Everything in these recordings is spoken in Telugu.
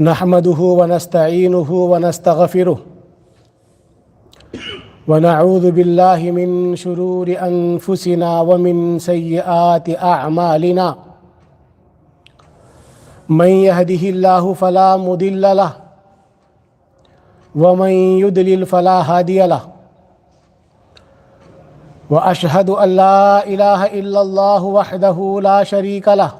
نحمده ونستعينه ونستغفره. ونعوذ بالله من شرور أنفسنا ومن سيئات أعمالنا. من يهده الله فلا مضل له ومن يضلل فلا هادي له. وأشهد أن لا إله إلا الله وحده لا شريك له.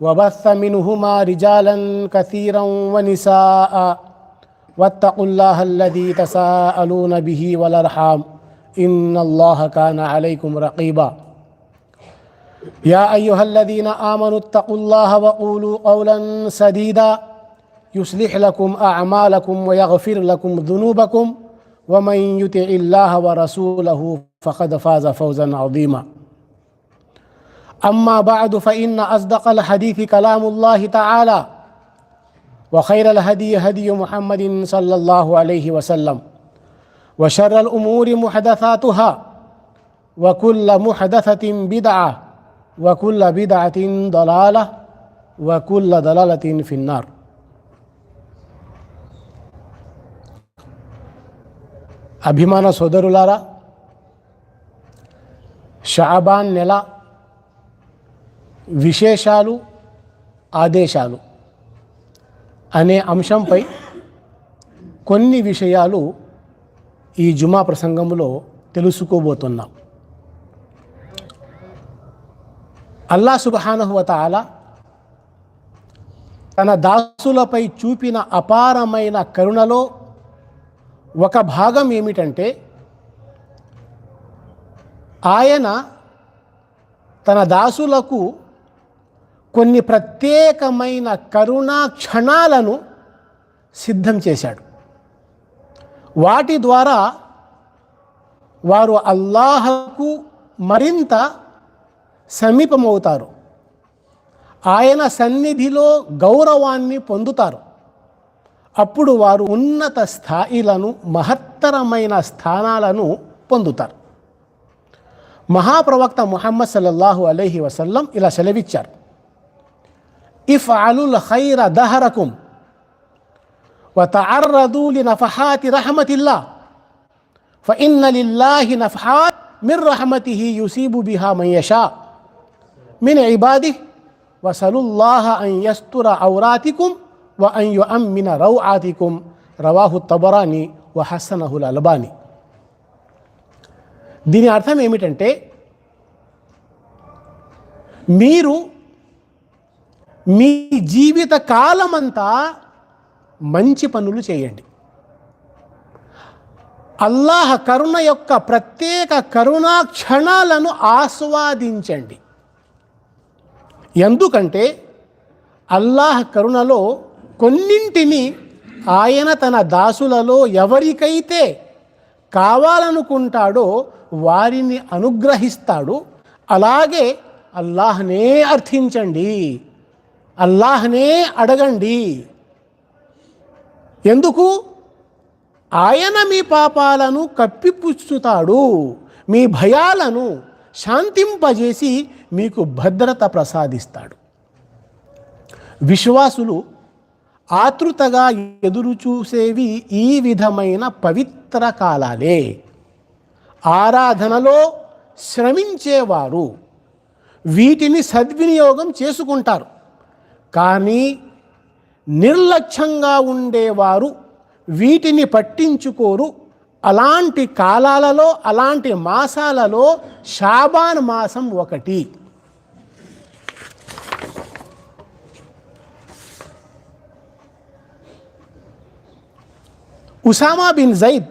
وبث منهما رجالا كثيرا ونساء. واتقوا الله الذي تساءلون به والأرحام. إن الله كان عليكم رقيبا. يا أيها الذين آمنوا اتقوا الله وقولوا قولا سديدا. يصلح لكم أعمالكم ويغفر لكم ذنوبكم. ومن يطع الله ورسوله فقد فاز فوزا عظيما. اما بعد فان اصدق الحديث كلام الله تعالى وخير الهدي هدي محمد صلى الله عليه وسلم وشر الامور محدثاتها وكل محدثه بدعه وكل بدعه ضلاله وكل ضلاله في النار అభిమాన సోదరులారా షాబాన్ నెల విశేషాలు ఆదేశాలు అనే అంశంపై కొన్ని విషయాలు ఈ జుమా ప్రసంగంలో తెలుసుకోబోతున్నాం. అల్లా సుబహానహువతాల తన దాసులపై చూపిన అపారమైన కరుణలో ఒక భాగం ఏమిటంటే ఆయన తన దాసులకు కొన్ని ప్రత్యేకమైన కరుణా క్షణాలను సిద్ధం చేశాడు. వాటి ద్వారా వారు అల్లాహకు మరింత సమీపమవుతారు. ఆయన సన్నిధిలో గౌరవాన్ని పొందుతారు. అప్పుడు వారు ఉన్నత స్థాయిలను మహత్తరమైన స్థానాలను పొందుతారు. మహాప్రవక్త ముహమ్మద్ సల్లల్లాహు అలైహి వసల్లం ఇలా సెలవిచ్చారు. ఇఫ్ అలుల్ ఖైర దహరకుం وتعرضوا لنفحات رحمة الله فإن لله نفحات من رحمته يصيب بها من يشاء من عباده وسلوا الله أن يستر عوراتكم وأن يؤمن روعاتكم رواه الطبراني وحسنه الألباني దీని అర్థం ఏమిటంటే మీరు మీ జీవిత కాలమంతా మంచి పనులు చేయండి. అల్లాహ కరుణ యొక్క ప్రత్యేక కరుణా క్షణాలను ఆస్వాదించండి. ఎందుకంటే అల్లాహ్ కరుణలో కొన్నింటిని ఆయన తన దాసులలో ఎవరికైతే కావాలనుకుంటాడో వారిని అనుగ్రహిస్తాడు. అలాగే అల్లాహ్నే అర్థించండి. అల్లాహ్నే అడగండి. ఎందుకు? ఆయన మీ పాపాలను కప్పిపుచ్చుతాడు మీ భయాలను శాంతింపజేసి మీకు భద్రత ప్రసాదిస్తాడు. విశ్వాసులు ఆతృతగా ఎదురు చూసేవి ఈ విధమైన పవిత్ర కాలాలే. ఆరాధనలో శ్రమించేవారు వీటిని సద్వినియోగం చేసుకుంటారు. కానీ నిర్లక్ష్యంగా ఉండేవారు వీటిని పట్టించుకోరు. అలాంటి కాలాలలో అలాంటి మాసాలలో షాబాన్ మాసం ఒకటి. ఉసామా బిన్ జైద్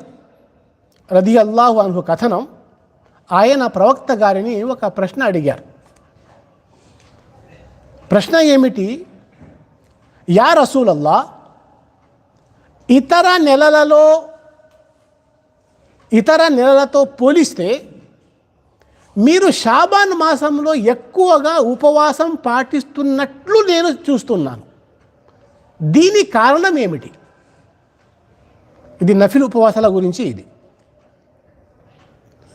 రది అల్లాహు అన్హు కథనం ఆయన ప్రవక్త గారిని ఒక ప్రశ్న అడిగారు. ప్రశ్న ఏమిటి? యా రసూలల్లా ఇతర నెలలలో ఇతర నెలలతో పోలిస్తే మీరు షాబాన్ మాసంలో ఎక్కువగా ఉపవాసం పాటిస్తున్నట్లు నేను చూస్తున్నాను. దీని కారణం ఏమిటి? ఇది నఫిల్ ఉపవాసాల గురించి ఇది.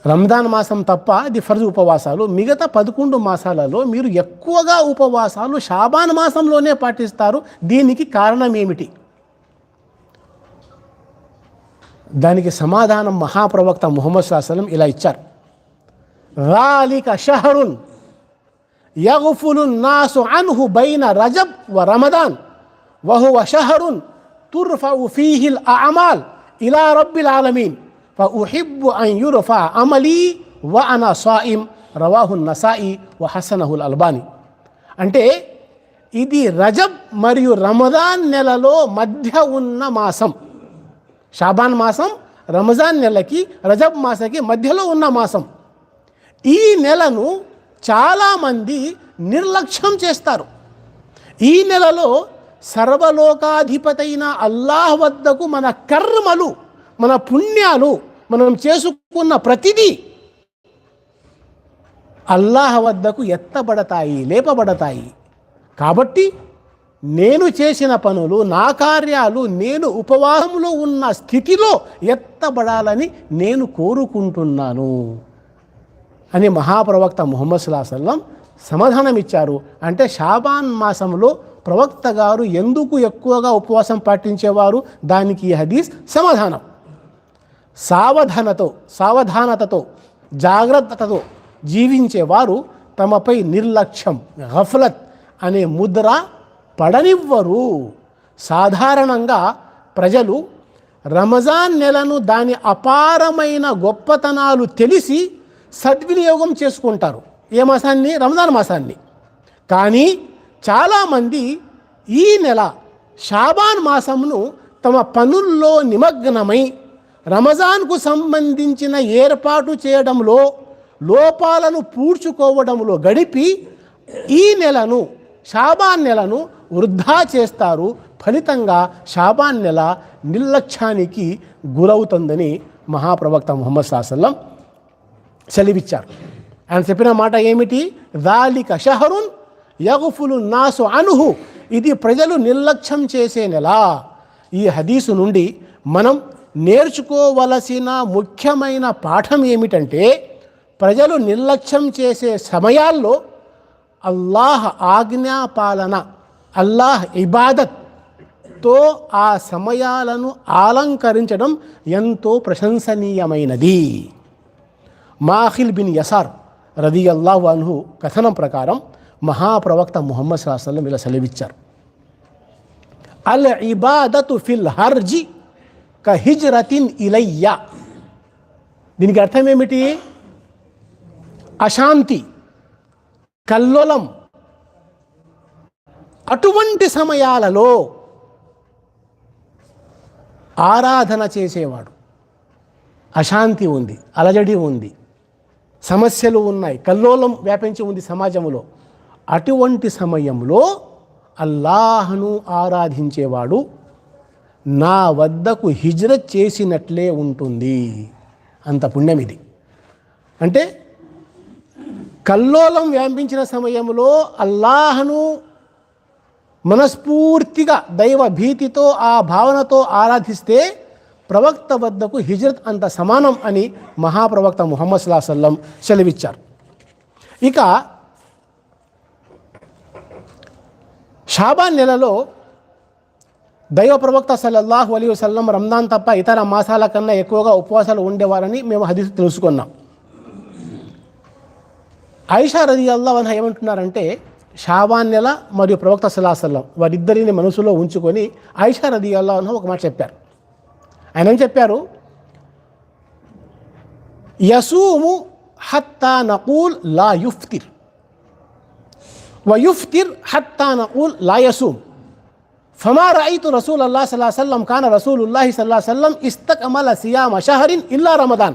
రంజాన్ మాసం తప్ప ఇది ఫర్జ్ ఉపవాసాలు. మిగతా పదకొండు మాసాలలో మీరు ఎక్కువగా ఉపవాసాలు షాబాన్ మాసంలోనే పాటిస్తారు. దీనికి కారణం ఏమిటి? దానికి సమాధానం మహాప్రవక్త ముహమ్మద్ సాహసలం ఇలా ఇచ్చారు. రాలిక షహరున్ యగుఫులు నాసు అన్హు బైన రజబ్ వ రమదాన్ వహువ షహరున్ తుర్ఫవు ఫీహిల్ అమాల్ ఇలా రబ్బిల్ ఆలమీన్. فأحب أن يرفع అమలీ వ صائم సాయిం రవాహు నసాయి వ హసనహుల్ అల్బానీ అంటే ఇది రజబ్ మరియు రమదాన్ నెలలో మధ్య ఉన్న మాసం. షాబాన్ మాసం రమజాన్ నెలకి రజబ్ మాసకి మధ్యలో ఉన్న మాసం. ఈ నెలను చాలామంది నిర్లక్ష్యం చేస్తారు. ఈ నెలలో సర్వలోకాధిపతైన అల్లాహ్ వద్దకు మన కర్మలు మన పుణ్యాలు మనం చేసుకున్న ప్రతిదీ అల్లాహ్ వద్దకు ఎత్తబడతాయి లేపబడతాయి. కాబట్టి నేను చేసిన పనులు నా కార్యాలు నేను ఉపవాసంలో ఉన్న స్థితిలో ఎత్తబడాలని నేను కోరుకుంటున్నాను అని మహాప్రవక్త ముహమ్మద్ సుల్లాహల్లం సమాధానం ఇచ్చారు అంటే షాబాన్ మాసంలో ప్రవక్త గారు ఎందుకు ఎక్కువగా ఉపవాసం పాటించేవారు? దానికి ఈ హదీస్ సమాధానం. సావధానతో సావధానతతో జాగ్రత్తతో జీవించేవారు తమపై నిర్లక్ష్యం గఫలత్ అనే ముద్ర పడనివ్వరు. సాధారణంగా ప్రజలు రమజాన్ నెలను దాని అపారమైన గొప్పతనాలు తెలిసి సద్వినియోగం చేసుకుంటారు. ఏ మాసాన్ని? రంజాన్ మాసాన్ని. కానీ చాలామంది ఈ నెల షాబాన్ మాసమును తమ పనుల్లో నిమగ్నమై రమజాన్కు సంబంధించిన ఏర్పాటు చేయడంలో లోపాలను పూడ్చుకోవడంలో గడిపి ఈ నెలను షాబాన్ నెలను వృద్ధా చేస్తారు. ఫలితంగా షాబాన్ నెల నిర్లక్ష్యానికి గురవుతుందని మహాప్రవక్త ముహమ్మద్ సాసల్లం సెలవిచ్చారు. ఆయన చెప్పిన మాట ఏమిటి? దాలిక షహరున్ యగుఫులు నాసు అనుహు. ఇది ప్రజలు నిర్లక్ష్యం చేసే నెల. ఈ హదీసు నుండి మనం నేర్చుకోవలసిన ముఖ్యమైన పాఠం ఏమిటంటే ప్రజలు నిర్లక్ష్యం చేసే సమయాల్లో అల్లాహ్ ఆజ్ఞాపాలన అల్లాహ్ ఇబాదత్తో ఆ సమయాలను అలంకరించడం ఎంతో ప్రశంసనీయమైనది. మాహిల్ బిన్ యసార్ రది అల్లాహు అన్హు కథనం ప్రకారం మహాప్రవక్త ముహమ్మద్ సాహసల్లం ఇలా సెలవిచ్చారు. అల్ ఇబాదతు ఫిల్ హర్జి కహిజ్రతిన్ ఇలయ్య. దీనికి అర్థం ఏమిటి అశాంతి కల్లోలం. అటువంటి సమయాలలో ఆరాధన చేసేవాడు. అశాంతి ఉంది అలజడి ఉంది సమస్యలు ఉన్నాయి కల్లోలం వ్యాపించి ఉంది సమాజంలో. అటువంటి సమయంలో అల్లాహను ఆరాధించేవాడు నా వద్దకు హిజ్రత్ చేసినట్లే ఉంటుంది అంత పుణ్యం ఇది. అంటే కల్లోలం వ్యాపించిన సమయంలో అల్లాహను మనస్ఫూర్తిగా దైవ భీతితో ఆ భావనతో ఆరాధిస్తే ప్రవక్త వద్దకు హిజ్రత్ అంత సమానం అని మహాప్రవక్త ముహమ్మద్ సుల్లా సల్లం సెలవిచ్చారు. ఇక షాబాన్ నెలలో దైవ ప్రవక్త సల్లల్లాహు అలీ వసల్లం రంజాన్ తప్ప ఇతర మాసాల కన్నా ఎక్కువగా ఉపవాసాలు ఉండేవారని మేము హది తెలుసుకున్నాం. ఐషా రది అల్లా ఏమంటున్నారంటే షావాన్ నెల మరియు ప్రవక్త సల్లాహల్లం వారిద్దరిని మనసులో ఉంచుకొని ఐషా రది అల్లా ఒక మాట చెప్పారు. ఆయన ఏం చెప్పారు? యసూము హత్తా నకూల్ లా యుఫ్తిర్. వయుఫ్తిర్ హత్తా నకూల్ లా యసూమ్. ఫమా రైతు రసూల్ అల్లా సల్లా సల్లం కాన రసూలుల్లాహి సల్లా సల్లం ఇస్తక్ అమల సియామ షహరిన్ ఇల్లా రమదాన్.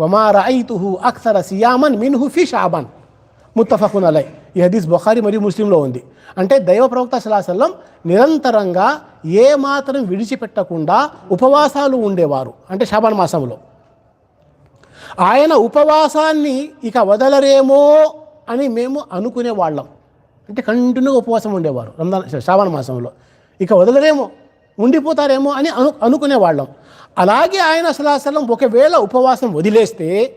వమా రైతుహు అక్సర సియామన్ మిన్హు ఫి షాబాన్. ముత్తఫకున్ అలై ఈ హదీస్ బొఖారి మరియు ముస్లింలో ఉంది. అంటే దైవ ప్రవక్త సలాసల్లం నిరంతరంగా ఏ మాత్రం విడిచిపెట్టకుండా ఉపవాసాలు ఉండేవారు. అంటే షాబాన్ మాసంలో. ఆయన ఉపవాసాన్ని ఇక వదలరేమో అని మేము అనుకునేవాళ్ళం. అంటే కంటిన్యూగా ఉపవాసం ఉండేవారు. రంజాన్ శ్రావణ మాసంలో. ఇక వదలరేమో ఉండిపోతారేమో అని అను అనుకునే వాళ్ళం అలాగే ఆయన అసలు ఒకవేళ ఉపవాసం వదిలేస్తే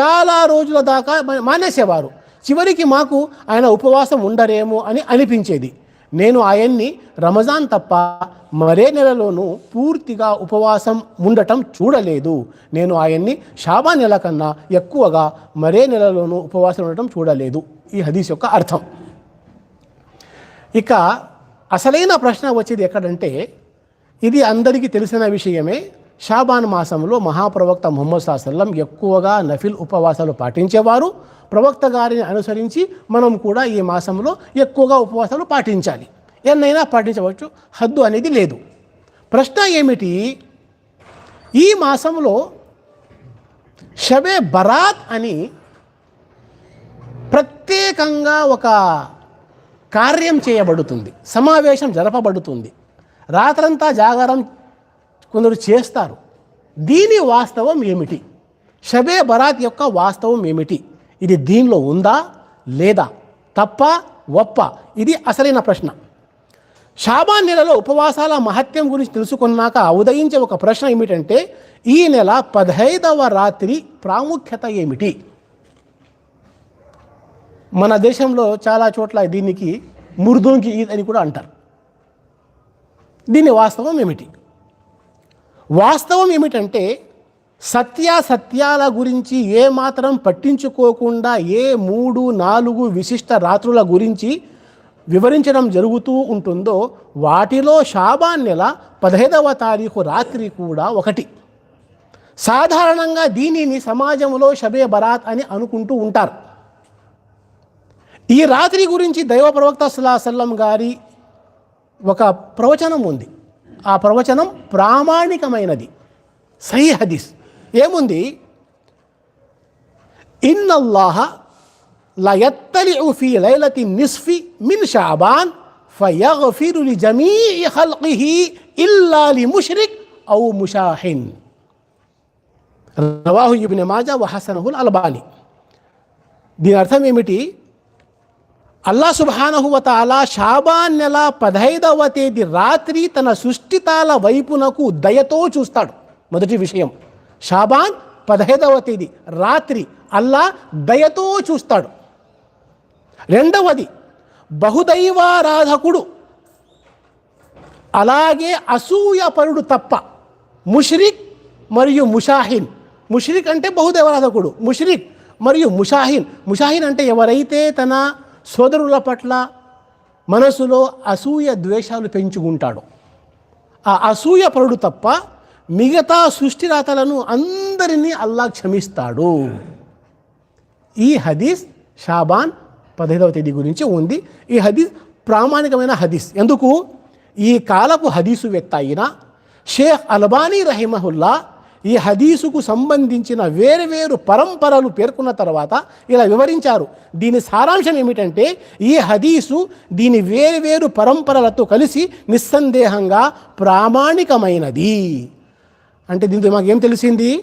చాలా రోజుల దాకా మా- మానేసేవారు. చివరికి మాకు ఆయన ఉపవాసం ఉండరేమో అని అనిపించేది. నేను ఆయన్ని రమజాన్ తప్ప మరే నెలలోనూ పూర్తిగా ఉపవాసం ఉండటం చూడలేదు. నేను ఆయన్ని షాబా నెల కన్నా ఎక్కువగా మరే నెలలోనూ ఉపవాసం ఉండటం చూడలేదు. ఈ హదీస్ యొక్క అర్థం. ఇక అసలైన ప్రశ్న వచ్చేది ఎక్కడంటే ఇది అందరికీ తెలిసిన విషయమే షాబాన్ మాసంలో మహాప్రవక్త ముహమ్మద్ సాహసల్లం ఎక్కువగా నఫిల్ ఉపవాసాలు పాటించేవారు. ప్రవక్త గారిని అనుసరించి మనం కూడా ఈ మాసంలో ఎక్కువగా ఉపవాసాలు పాటించాలి. ఎన్నైనా పాటించవచ్చు హద్దు అనేది లేదు. ప్రశ్న ఏమిటి? ఈ మాసంలో షబే బరాత్ అని ప్రత్యేకంగా ఒక కార్యం చేయబడుతుంది సమావేశం జరపబడుతుంది. రాత్రంతా జాగారం కొందరు చేస్తారు. దీని వాస్తవం ఏమిటి? షబే బరాత్ యొక్క వాస్తవం ఏమిటి? ఇది దీనిలో ఉందా లేదా? తప్ప ఒప్ప? ఇది అసలైన ప్రశ్న. షాబాన్ నెలలో ఉపవాసాల మహత్యం గురించి తెలుసుకున్నాక ఉదయించే ఒక ప్రశ్న ఏమిటంటే ఈ నెల పదహైదవ రాత్రి ప్రాముఖ్యత ఏమిటి? మన దేశంలో చాలా చోట్ల దీనికి ముర్దోంకి ఈద్ అని కూడా అంటారు. దీని వాస్తవం ఏమిటి? వాస్తవం ఏమిటంటే సత్యాసత్యాల గురించి ఏమాత్రం పట్టించుకోకుండా ఏ మూడు నాలుగు విశిష్ట రాత్రుల గురించి వివరించడం జరుగుతూ ఉంటుందో వాటిలో షాబాన్ నెల పదహైదవ తారీఖు రాత్రి కూడా ఒకటి. సాధారణంగా దీనిని సమాజంలో షబే బరాత్ అని అనుకుంటూ ఉంటారు. ఈ రాత్రి గురించి దైవ ప్రవక్త సుల్లాసల్లం గారి ఒక ప్రవచనం ఉంది. ఆ ప్రవచనం ప్రామాణికమైనది. సహీ హదీస్. ఏముంది? ఇన్నల్లాహ లయత్తలి ఫీ లైలతి నిస్ఫి మిన్ షాబాన్ ఫయగ్ఫిరు లిజమీఇ ఖల్qihi ఇల్లా లిముష్రిక్ ఔ ముషాహిన్ రవాహు ఇబ్న్ మాజా వహసనహుల్ హసనహుల్ అల్బానీ దీని అర్థం ఏమిటి? అల్లా సుబానహువత అలా షాబాన్ నెల పదహైదవ తేదీ రాత్రి తన సృష్టితాల వైపునకు దయతో చూస్తాడు. మొదటి విషయం. షాబాన్ పదహైదవ తేదీ రాత్రి అల్లా దయతో చూస్తాడు. రెండవది బహుదైవారాధకుడు. అలాగే అసూయపరుడు తప్ప ముష్రిక్ మరియు ముషాహిన్. ముష్రిక్ అంటే బహుదైవారాధకుడు. ముష్రిక్ మరియు ముషాహిన్. ముషాహిన్ అంటే ఎవరైతే తన సోదరుల పట్ల మనసులో అసూయ ద్వేషాలు పెంచుకుంటాడు. ఆ అసూయ పరుడు తప్ప మిగతా సృష్టిరాతలను అందరినీ అల్లా క్షమిస్తాడు. ఈ హదీస్ షాబాన్ పదహైదవ తేదీ గురించి ఉంది. ఈ హదీస్ ప్రామాణికమైన హదీస్. ఎందుకు? ఈ కాలపు హదీసు వ్యక్త అయిన షేఖ్ అల్బానీ రహిమహుల్లా ఈ హదీసుకు సంబంధించిన వేరువేరు పరంపరలు పేర్కొన్న తర్వాత ఇలా వివరించారు. దీని సారాంశం ఏమిటంటే ఈ హదీసు దీని వేరు వేరు పరంపరలతో కలిసి నిస్సందేహంగా ప్రామాణికమైనది. అంటే దీంతో మాకేం తెలిసింది?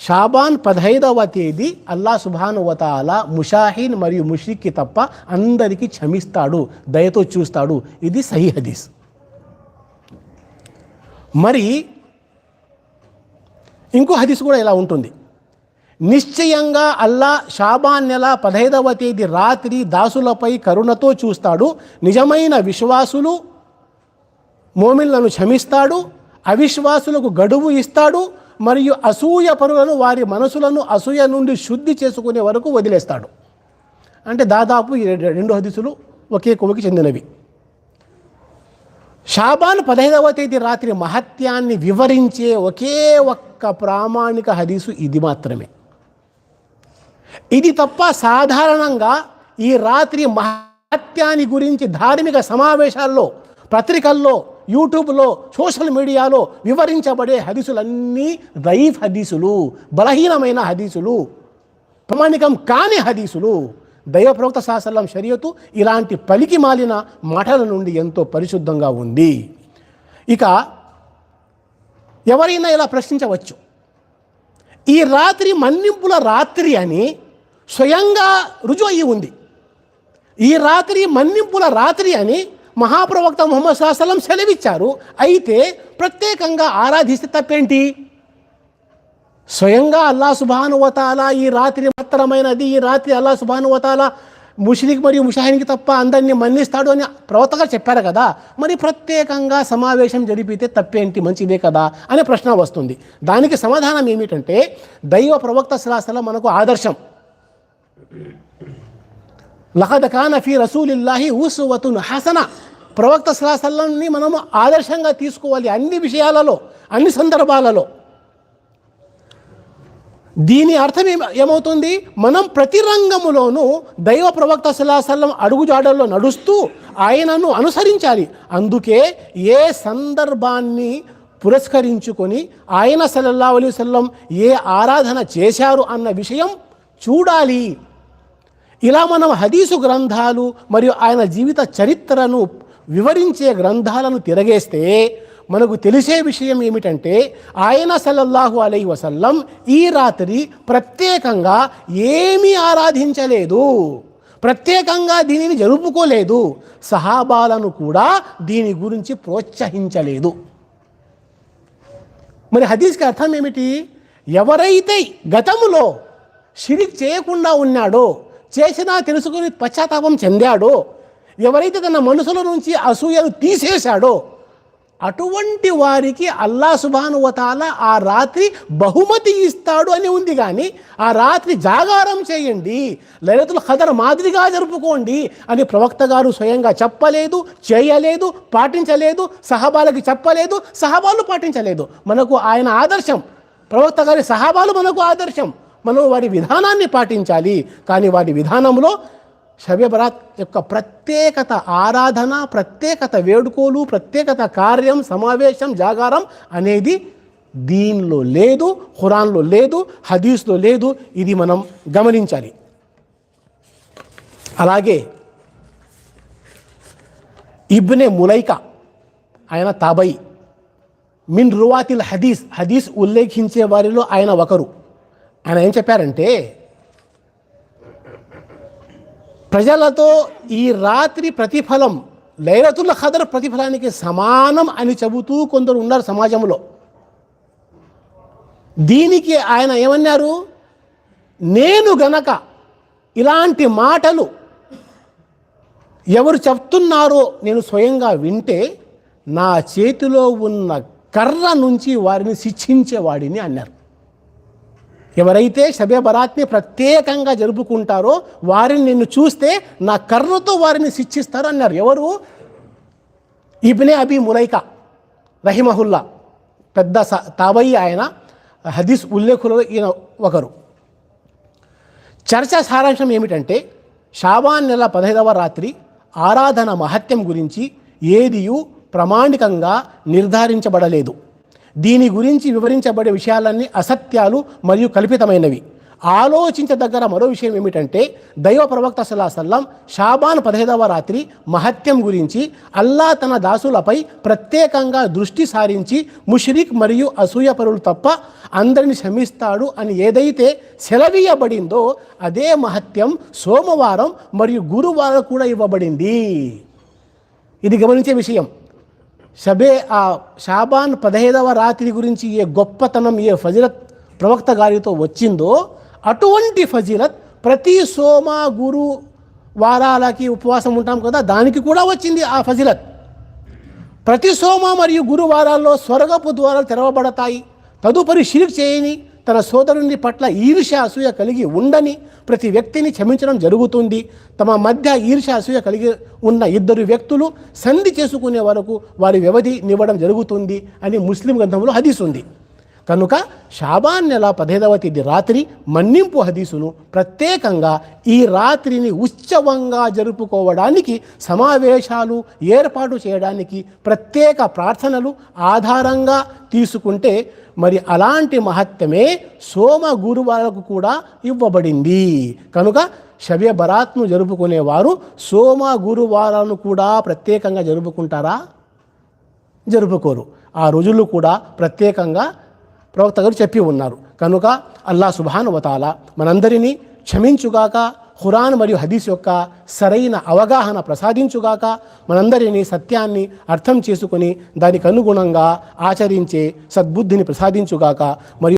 షాబాన్ పదహైదవ తేదీ అల్లా సుభాను వతాల ముషాహీన్ మరియు ముషిక్కి తప్ప అందరికీ క్షమిస్తాడు దయతో చూస్తాడు. ఇది సహీ హదీస్. మరి ఇంకో హదీస్ కూడా ఇలా ఉంటుంది. నిశ్చయంగా అల్లా షాబాన్ నెల పదహైదవ తేదీ రాత్రి దాసులపై కరుణతో చూస్తాడు. నిజమైన విశ్వాసులు మోమిన్లను క్షమిస్తాడు. అవిశ్వాసులకు గడువు ఇస్తాడు. మరియు అసూయ పరులను వారి మనసులను అసూయ నుండి శుద్ధి చేసుకునే వరకు వదిలేస్తాడు. అంటే దాదాపు ఈ రెండు హదిసులు ఒకే కొవ్వకి చెందినవి. షాబాన్ పదహైదవ తేదీ రాత్రి మహత్యాన్ని వివరించే ఒకే ఒక్క ప్రామాణిక హదీసు ఇది మాత్రమే. ఇది తప్ప సాధారణంగా ఈ రాత్రి మహత్యాన్ని గురించి ధార్మిక సమావేశాల్లో పత్రికల్లో యూట్యూబ్లో సోషల్ మీడియాలో వివరించబడే హదీసులన్నీ రైఫ్ హదీసులు బలహీనమైన హదీసులు ప్రామాణికం కాని హదీసులు దైవ ప్రవక్త శాసనం షరియతు ఇలాంటి పలికి మాలిన మాటల నుండి ఎంతో పరిశుద్ధంగా ఉంది. ఇక ఎవరైనా ఇలా ప్రశ్నించవచ్చు. ఈ రాత్రి మన్నింపుల రాత్రి అని స్వయంగా రుజువు అయ్యి ఉంది. ఈ రాత్రి మన్నింపుల రాత్రి అని మహాప్రవక్త ముహమ్మద్ సాహసలం సెలవిచ్చారు. అయితే ప్రత్యేకంగా ఆరాధిస్తే తప్పేంటి? స్వయంగా అల్లా సుభానువతాల ఈ రాత్రి మాత్రమైనది ఈ రాత్రి అల్లా సుభానువతాల ముషిరిక్ మరియు ముషాహిన్కి తప్ప అందరినీ మన్నిస్తాడు అని ప్రవక్తగా చెప్పారు కదా. మరి ప్రత్యేకంగా సమావేశం జరిపితే తప్పేంటి? మంచిదే కదా అనే ప్రశ్న వస్తుంది. దానికి సమాధానం ఏమిటంటే దైవ ప్రవక్త శ్లాసల మనకు ఆదర్శం. లహద్ ఖాన ఫీ రసూలిల్లాహి ఊసువతున్ హసన. ప్రవక్త శ్లాసల్ని మనము ఆదర్శంగా తీసుకోవాలి అన్ని విషయాలలో అన్ని సందర్భాలలో. దీని అర్థం ఏమవుతుంది? మనం ప్రతి రంగములోనూ దైవ ప్రవక్త సల్లాహల్లం అడుగుజాడల్లో నడుస్తూ ఆయనను అనుసరించాలి. అందుకే ఏ సందర్భాన్ని పురస్కరించుకొని ఆయన సల్లల్లా అలీ వసల్లం ఏ ఆరాధన చేశారు అన్న విషయం చూడాలి. ఇలా మనం హదీసు గ్రంథాలు మరియు ఆయన జీవిత చరిత్రను వివరించే గ్రంథాలను తిరగేస్తే మనకు తెలిసే విషయం ఏమిటంటే ఆయన సల్లల్లాహు అలై వసల్లం ఈ రాత్రి ప్రత్యేకంగా ఏమీ ఆరాధించలేదు. ప్రత్యేకంగా దీనిని జరుపుకోలేదు. సహాబాలను కూడా దీని గురించి ప్రోత్సహించలేదు. మరి హదీస్కి అర్థం ఏమిటి? ఎవరైతే గతములో షిరిక్ చేయకుండా ఉన్నాడో చేసినా తెలుసుకుని పశ్చాత్తాపం చెందాడో ఎవరైతే తన మనసులో నుంచి అసూయను తీసేశాడో అటువంటి వారికి అల్లా సుభానువతాల ఆ రాత్రి బహుమతి ఇస్తాడు అని ఉంది కానీ ఆ రాత్రి జాగారం చేయండి లలితుల ఖదర్ మాదిరిగా జరుపుకోండి అని ప్రవక్త గారు స్వయంగా చెప్పలేదు చేయలేదు పాటించలేదు సహబాలకి చెప్పలేదు సహబాలు పాటించలేదు. మనకు ఆయన ఆదర్శం. ప్రవక్త గారి సహాబాలు మనకు ఆదర్శం. మనం వారి విధానాన్ని పాటించాలి. కానీ వారి విధానంలో షబే యొక్క ప్రత్యేకత ఆరాధన ప్రత్యేకత వేడుకోలు ప్రత్యేకత కార్యం సమావేశం జాగారం అనేది దీనిలో లేదు ఖురాన్లో లేదు హదీస్లో లేదు. ఇది మనం గమనించాలి. అలాగే ఇబ్నే ములైక ఆయన తాబై మిన్ రువాతిల్ హదీస్ హదీస్ ఉల్లేఖించే వారిలో ఆయన ఒకరు. ఆయన ఏం చెప్పారంటే ప్రజలతో ఈ రాత్రి ప్రతిఫలం లైరతుల ఖదర్ ప్రతిఫలానికి సమానం అని చెబుతూ కొందరు ఉన్నారు సమాజంలో. దీనికి ఆయన ఏమన్నారు? నేను గనక ఇలాంటి మాటలు ఎవరు చెప్తున్నారో నేను స్వయంగా వింటే నా చేతిలో ఉన్న కర్ర నుంచి వారిని శిక్షించేవాడిని అన్నారు. ఎవరైతే షబే బరాత్ని ప్రత్యేకంగా జరుపుకుంటారో వారిని నిన్ను చూస్తే నా కర్రతో వారిని శిక్షిస్తారు అన్నారు. ఎవరు? ఇబ్నే అబి ములైకా రహిమహుల్లా. పెద్ద స- తాబయి ఆయన హదీస్ ఉల్లేఖులలో ఈయన ఒకరు. చర్చ సారాంశం ఏమిటంటే షాబాన్ నెల పదహైదవ రాత్రి ఆరాధన మహత్యం గురించి ఏదియు ప్రామాణికంగా నిర్ధారించబడలేదు. దీని గురించి వివరించబడే విషయాలన్నీ అసత్యాలు మరియు కల్పితమైనవి. ఆలోచించదగ్గర మరో విషయం ఏమిటంటే దైవ ప్రవక్త సల్లాహల్లం షాబాన్ పదహైదవ రాత్రి మహత్యం గురించి అల్లా తన దాసులపై ప్రత్యేకంగా దృష్టి సారించి ముష్రిక్ మరియు అసూయపరులు తప్ప అందరిని క్షమిస్తాడు అని ఏదైతే సెలవీయబడిందో అదే మహత్యం సోమవారం మరియు గురువారం కూడా ఇవ్వబడింది. ఇది గమనించే విషయం. షబే ఆ షాబాన్ పదహైదవ రాత్రి గురించి ఏ గొప్పతనం ఏ ఫజిలత్ ప్రవక్త గారితో వచ్చిందో అటువంటి ఫజిలత్ ప్రతి సోమ గురు వారాలకి ఉపవాసం ఉంటాం కదా దానికి కూడా వచ్చింది ఆ ఫజిలత్. ప్రతి సోమ మరియు గురువారాల్లో స్వర్గపు ద్వారాలు తెరవబడతాయి. తదుపరి షిరిక్ చేయని తన సోదరుని పట్ల ఈర్ష్య అసూయ కలిగి ఉండని ప్రతి వ్యక్తిని క్షమించడం జరుగుతుంది. తమ మధ్య ఈర్ష్య అసూయ కలిగి ఉన్న ఇద్దరు వ్యక్తులు సంధి చేసుకునే వరకు వారి వ్యవధి నివ్వడం జరుగుతుంది అని ముస్లిం గ్రంథంలో హదీస్ ఉంది. కనుక షాబాన్ నెల పదహైదవ తేదీ రాత్రి మన్నింపు హదీసును ప్రత్యేకంగా ఈ రాత్రిని ఉత్సవంగా జరుపుకోవడానికి సమావేశాలు ఏర్పాటు చేయడానికి ప్రత్యేక ప్రార్థనలు ఆధారంగా తీసుకుంటే మరి అలాంటి మహత్యమే సోమ గురువారకు కూడా ఇవ్వబడింది. కనుక శవ్య బరాత్ను జరుపుకునేవారు సోమ గురువారాలను కూడా ప్రత్యేకంగా జరుపుకుంటారా? జరుపుకోరు. ఆ రోజులు కూడా ప్రత్యేకంగా ప్రవక్త గారు చెప్పి ఉన్నారు. కనుక అల్లా సుభానువతాల మనందరినీ క్షమించుగాక ఖురాన్ మరియు హదీస్ యొక్క సరైన అవగాహన ప్రసాదించుగాక మనందరినీ సత్యాన్ని అర్థం చేసుకుని దానికి అనుగుణంగా ఆచరించే సద్బుద్ధిని ప్రసాదించుగాక మరియు